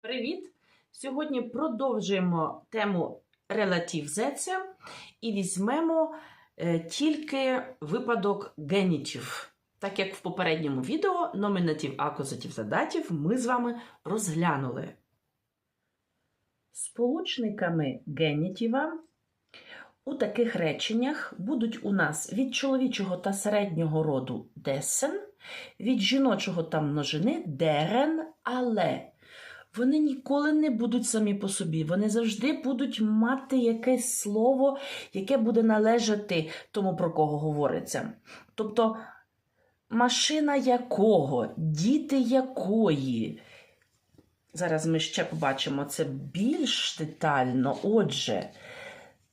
Привіт! Сьогодні продовжуємо тему релативзеція і візьмемо е, тільки випадок генітів. Так як в попередньому відео номінатив, акузатив, задатів ми з вами розглянули. Сполучниками генітіва у таких реченнях будуть у нас від чоловічого та середнього роду десен, від жіночого та множини дерен, але вони ніколи не будуть самі по собі. Вони завжди будуть мати якесь слово, яке буде належати тому, про кого говориться. Тобто, машина якого, діти якої. Зараз ми ще побачимо це більш детально. Отже,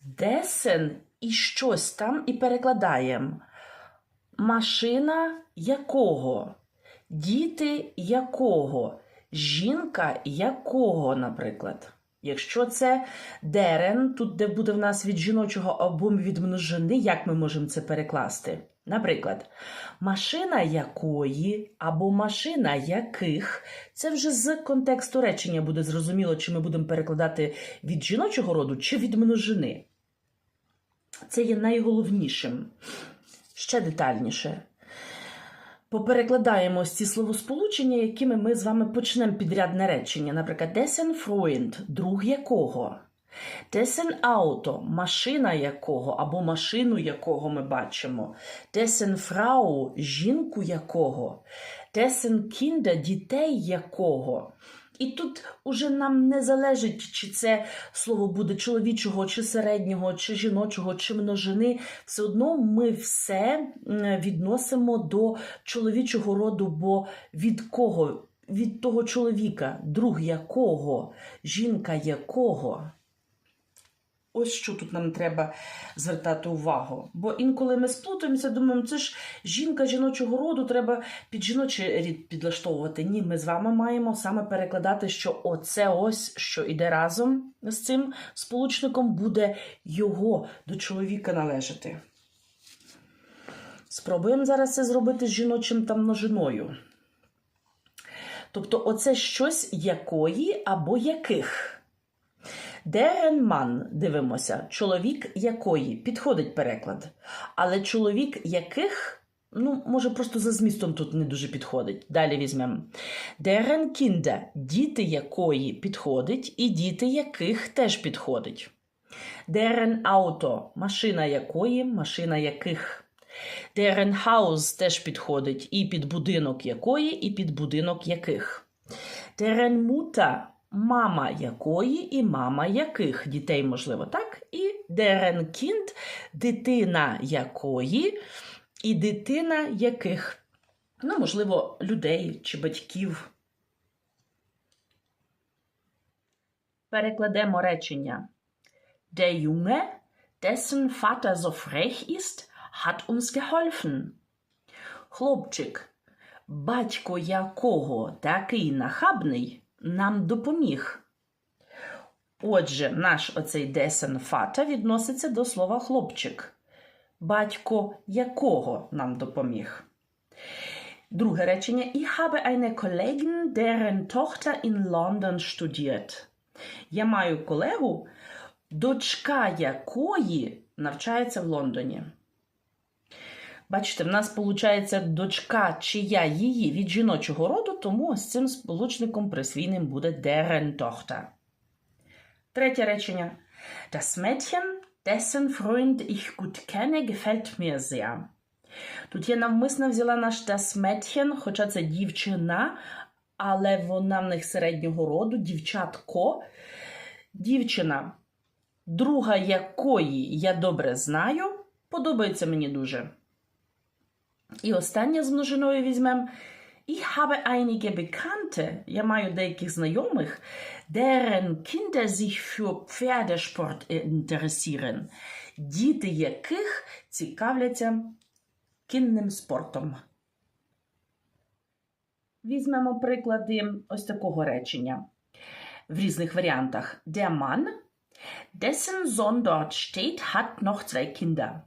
десен і щось там і перекладаємо. Машина якого? Діти якого? Жінка якого, наприклад? Якщо це дерен, тут де буде в нас від жіночого або від множини, як ми можемо це перекласти? Наприклад, машина якої або машина яких це вже з контексту речення буде зрозуміло, чи ми будемо перекладати від жіночого роду, чи від множини. Це є найголовнішим. Ще детальніше. Поперекладаємо ось ці словосполучення, якими ми з вами почнемо підрядне речення. Наприклад, dessen Freund, друг якого. Dessen Auto, машина якого або машину якого ми бачимо. Dessen Frau, жінку якого. Dessen Kinder, дітей якого. І тут уже нам не залежить, чи це слово буде чоловічого, чи середнього, чи жіночого, чи множини. Все одно ми все відносимо до чоловічого роду, бо від кого? Від того чоловіка, друг якого, жінка якого. Ось що тут нам треба звертати увагу. Бо інколи ми сплутаємося, думаємо, це ж жінка жіночого роду, треба під жіночий рід підлаштовувати. Ні, ми з вами маємо саме перекладати, що оце ось, що іде разом з цим сполучником, буде його до чоловіка належати. Спробуємо зараз це зробити з жіночим та множиною. Тобто, оце щось якої або яких. Mann, дивимося, чоловік якої підходить переклад. Але чоловік яких, ну, може, просто за змістом тут не дуже підходить. Далі візьмемо. Kinder, діти якої підходить, і діти яких теж підходить. Deren Auto, машина якої, машина яких. Deren Haus теж підходить і під будинок якої, і під будинок яких. Deren Mutter мама якої і мама яких дітей, можливо, так? І deren дитина якої і дитина яких. Ну, можливо, людей чи батьків. Перекладемо речення. Der Junge, dessen Vater so frech ist, hat uns geholfen. Хлопчик, батько якого такий нахабний, нам допоміг. Отже, наш оцей десен фата відноситься до слова хлопчик. Батько якого нам допоміг. Друге речення. Ich habe eine Kollegin, deren Tochter in London studiert. Я маю колегу, дочка якої навчається в Лондоні. Бачите, в нас виходить дочка чия її від жіночого роду, тому з цим сполучником присвійним буде deren Tochter. Третє речення. Das Mädchen, dessen Freund ich gut kenne, gefällt mir sehr. Тут я навмисно взяла наш das Mädchen, хоча це дівчина, але вона в них середнього роду, дівчатко. Дівчина, друга якої я добре знаю, подобається мені дуже. І останнє з множиною візьмемо. Ich habe einige Bekannte, я маю деяких знайомих, deren Kinder sich für Pferdesport interessieren, діти яких цікавляться кінним спортом. Візьмемо приклади ось такого речення в різних варіантах. Der Mann, dessen Sohn dort steht, hat noch zwei Kinder.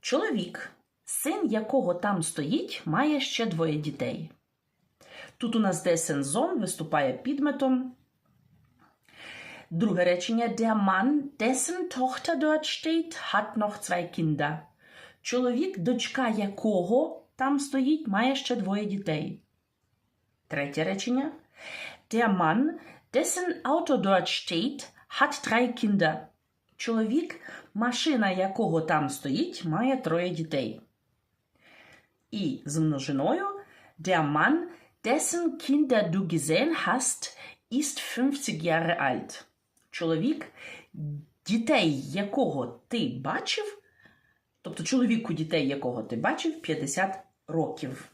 Чоловік, син якого там стоїть, має ще двоє дітей. Тут у нас dessen Sohn виступає підметом. Друге речення. Der Mann, dessen Tochter dort steht, hat noch zwei Kinder. Чоловік, дочка якого там стоїть, має ще двоє дітей. Третє речення. Der Mann, dessen Auto dort steht, hat drei Kinder. Чоловік, машина якого там стоїть, має троє дітей. І з множиною Der Mann, dessen Kinder du gesehen hast, ist 50 Jahre alt. Чоловік, дітей якого ти бачив, тобто чоловіку дітей якого ти бачив 50 років.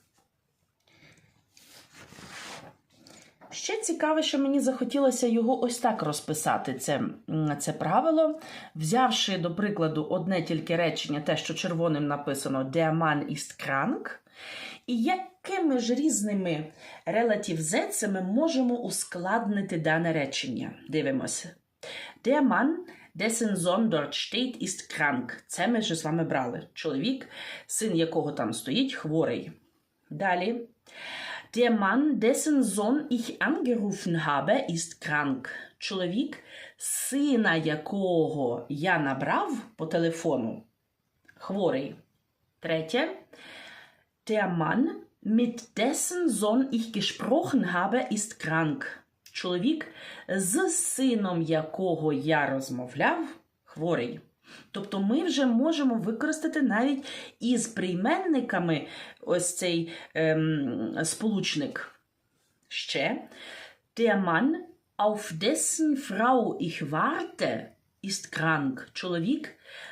Ще цікаве, що мені захотілося його ось так розписати, це, це правило, взявши, до прикладу, одне тільки речення, те, що червоним написано Mann ist krank, і якими ж різними релативзецями можемо ускладнити дане речення. Дивимося. Der Mann, dessen Sohn ist krank. Це ми вже з вами брали. Чоловік, син якого там стоїть, хворий. Далі. Der Mann, dessen Sohn ich angerufen habe, ist krank. Чоловік, сина якого я набрав по телефону, хворий. Третє. Der Mann, mit dessen Sohn ich gesprochen habe, ist krank. Чоловік, з сином якого я розмовляв, хворий. Тобто ми вже можемо використати навіть із прийменниками ось цей ем, сполучник. Ще. Der Mann, auf dessen Frau ich warte, ist krank. Чоловік,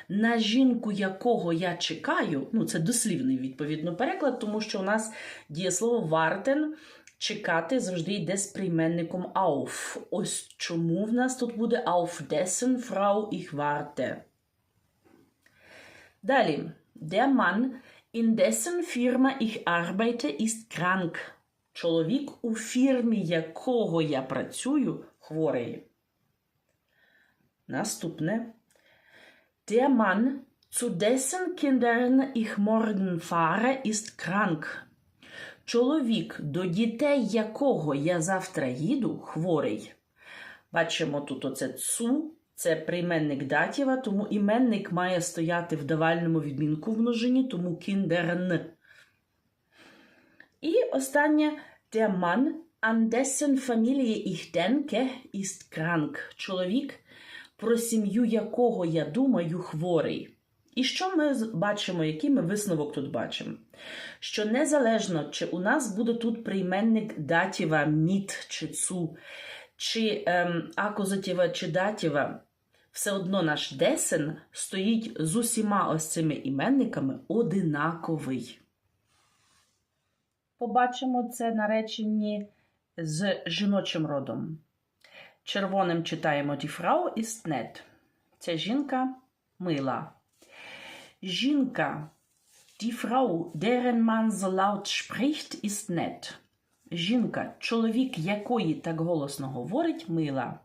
на жінку якого я чекаю, ну це дослівний відповідно переклад, тому що у нас дієслово warten чекати завжди йде з прийменником auf. Ось чому в нас тут буде auf dessen Frau ich warte. Далі. Der Mann, in dessen Firma ich arbeite, ist krank. Чоловік, у фірмі якого я працюю, хворий. Наступне. Der Mann, zu dessen Kindern ich morgen fahre, ist krank. Чоловік, до дітей якого я завтра їду, хворий. Бачимо тут оце цу, це прийменник датіва, тому іменник має стояти в давальному відмінку в множині, тому кіндерн. І останнє der Mann, an dessen Familie ich denke, ist krank. Чоловік, про сім'ю якого я думаю, хворий. І що ми бачимо, який ми висновок тут бачимо? Що незалежно, чи у нас буде тут прийменник датіва, міт чи цу, чи ем, акузатіва, чи датіва, все одно наш десен стоїть з усіма ось цими іменниками одинаковий. Побачимо це на реченні з жіночим родом. Червоним читаємо Die Frau ist nett. Ця жінка мила. Жінка, die Frau, deren man so laut spricht, ist nett. Жінка, чоловік якої так голосно говорить, мила.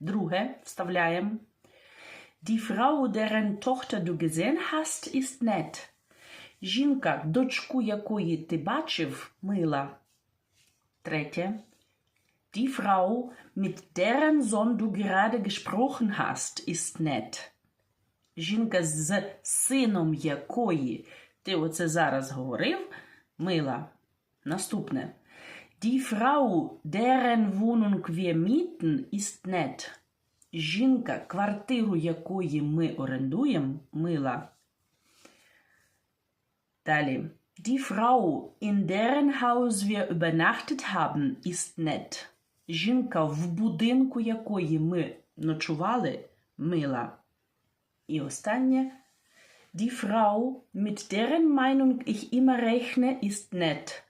Друге вставляємо. Die Frau, deren Tochter du gesehen hast, ist nett. Жінка, дочку якої ти бачив, мила. Третє. Die Frau, mit deren Sohn du gerade gesprochen hast, ist nett. Жінка з сином якої ти оце зараз говорив, мила. Наступне. Die Frau, deren Wohnung wir mieten, ist nett. Жінка, квартиру якої ми орендуємо, мила. Далі. Die Frau, in deren Haus wir übernachtet haben, ist nett. Жінка, в будинку якої ми ночували, мила. І останнє. Die Frau, mit deren Meinung ich immer rechne, ist nett.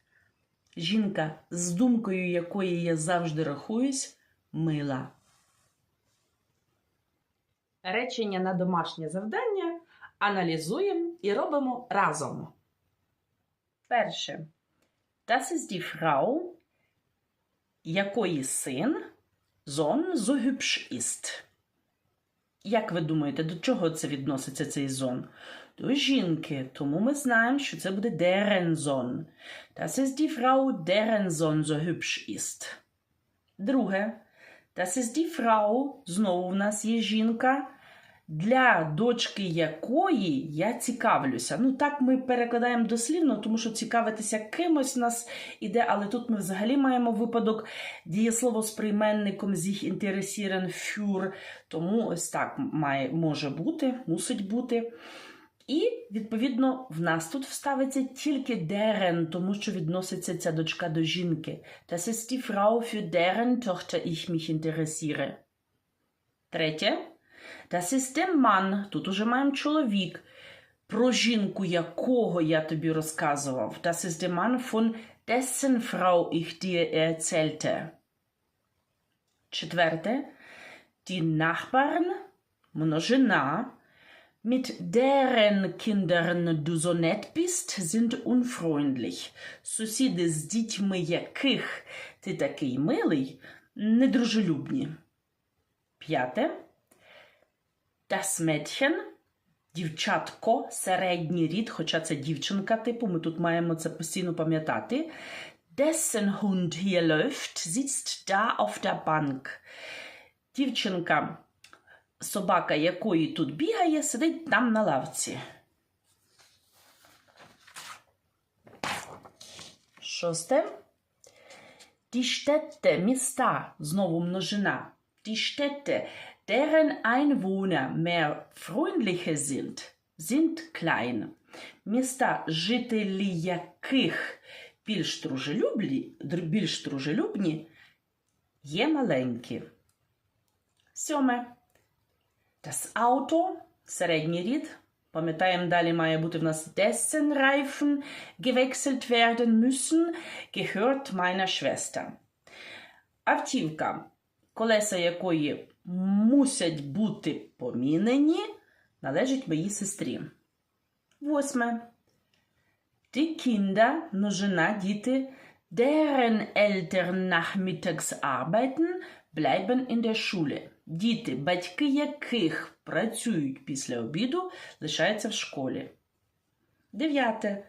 Жінка, з думкою якої я завжди рахуюсь, мила. Речення на домашнє завдання аналізуємо і робимо разом. Перше. Das ist die Frau, якої син Sohn so hübsch ist. Як ви думаєте, до чого це відноситься цей зон? До жінки, тому ми знаємо, що це буде Sohn. Das ist die Frau, deren so hübsch ist. Друге. Das ist die Frau, знову в нас є жінка, для дочки якої я цікавлюся. Ну, так ми перекладаємо дослівно, тому що цікавитися кимось в нас іде, але тут ми взагалі маємо випадок дієслово з прийменником sich interessieren für, тому ось так має, може бути, мусить бути. І, відповідно, в нас тут вставиться тільки deren, тому що відноситься ця дочка до жінки. Das ist die Frau, für deren Tochter ich mich interessiere. Третє. Das ist der Mann. Тут уже маємо чоловік. Про жінку, якого я тобі розказував. Das ist der Mann, von dessen Frau ich dir erzählte. Четверте. Die Nachbarn, множина, mit deren Kindern du so nett bist, sind unfreundlich. Сусіди, з дітьми яких ти такий милий, недружелюбні. П'яте. Das Mädchen, дівчатко, середній рід, хоча це дівчинка типу, ми тут маємо це постійно пам'ятати. Dessen Hund hier läuft, sitzt da auf der Bank. Дівчинка, собака якої тут бігає, сидить там на лавці. Шосте. Städte, міста, знову множина. Städte, deren Einwohner mehr freundliche sind, sind klein. Міста, жителі яких більш дружелюбні, більш дружелюбні, є маленькі. Сьоме. Das Auto, середній рід. Пам'ятаємо, далі має бути в нас dessen Reifen gewechselt werden müssen, gehört meiner Schwester. Автівка, колеса якої мусять бути помінені, належить моїй сестрі. Восьме. Die Kinder, множина, діти, deren Eltern nachmittags arbeiten, bleiben in der Schule. Діти, батьки яких працюють після обіду, лишаються в школі. Дев'яте.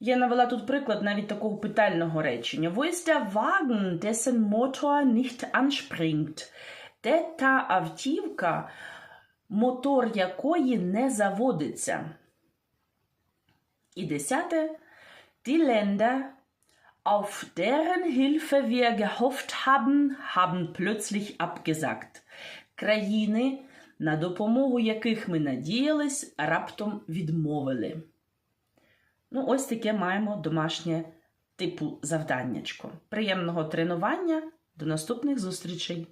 Я навела тут приклад навіть такого питального речення. Wo ist der Wagen, dessen Motor nicht anspringt? Де та автівка, мотор якої не заводиться? І десяте. Die Länder, auf deren Hilfe wir gehofft haben, haben plötzlich abgesagt. Країни, на допомогу яких ми надіялись, раптом відмовили. Ну, ось таке маємо домашнє типу завданнячко. Приємного тренування. До наступних зустрічей!